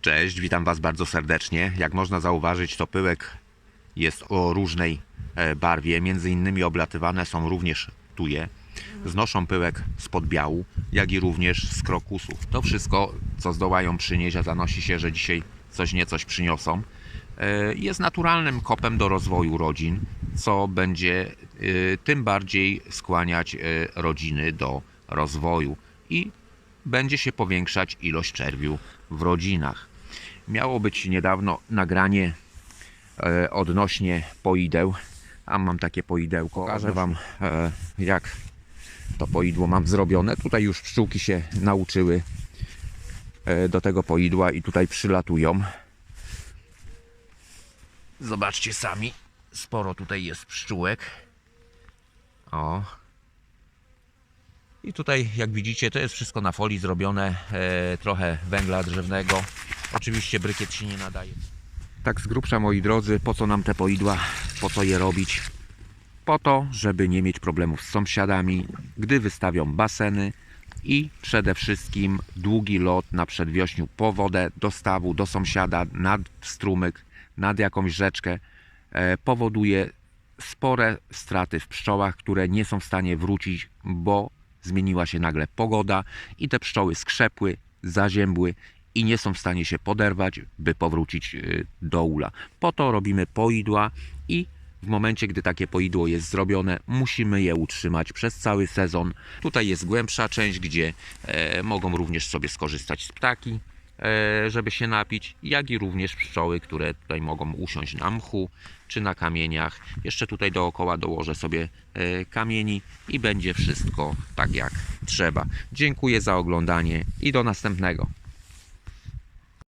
Cześć, witam Was bardzo serdecznie. Jak można zauważyć, to pyłek jest o różnej e, barwie. Między innymi oblatywane są również tuje. Znoszą pyłek z podbiału, jak i również z krokusów. To wszystko, co zdołają przynieść, a zanosi się, że dzisiaj coś niecoś przyniosą, e, jest naturalnym kopem do rozwoju rodzin, co będzie e, tym bardziej skłaniać rodziny do rozwoju i będzie się powiększać ilość czerwiu w rodzinach. Miało być niedawno nagranie e, odnośnie poideł, a mam takie poidełko. Pokażę Wam, e, jak to poidło mam zrobione. Tutaj już pszczółki się nauczyły e, do tego poidła i tutaj przylatują. Zobaczcie sami, sporo tutaj jest pszczółek. O, i tutaj, jak widzicie, to jest wszystko na folii zrobione, e, trochę węgla drzewnego. Oczywiście brykiet się nie nadaje. Tak z grubsza, moi drodzy, po co nam te poidła, po co je robić? Po to, żeby nie mieć problemów z sąsiadami, gdy wystawią baseny i przede wszystkim długi lot na przedwiośniu po wodę do stawu, do sąsiada, nad strumyk, nad jakąś rzeczkę e, powoduje spore straty w pszczołach, które nie są w stanie wrócić, bo zmieniła się nagle pogoda i te pszczoły skrzepły, zaziębły i nie są w stanie się poderwać, by powrócić y, do ula. Po to robimy poidła i w momencie, gdy takie poidło jest zrobione, musimy je utrzymać przez cały sezon. Tutaj jest głębsza część, gdzie e, mogą również sobie skorzystać z ptaki, żeby się napić, jak i również pszczoły, które tutaj mogą usiąść na mchu czy na kamieniach. Jeszcze tutaj dookoła dołożę sobie e, kamieni i będzie wszystko tak jak trzeba. Dziękuję za oglądanie i do następnego.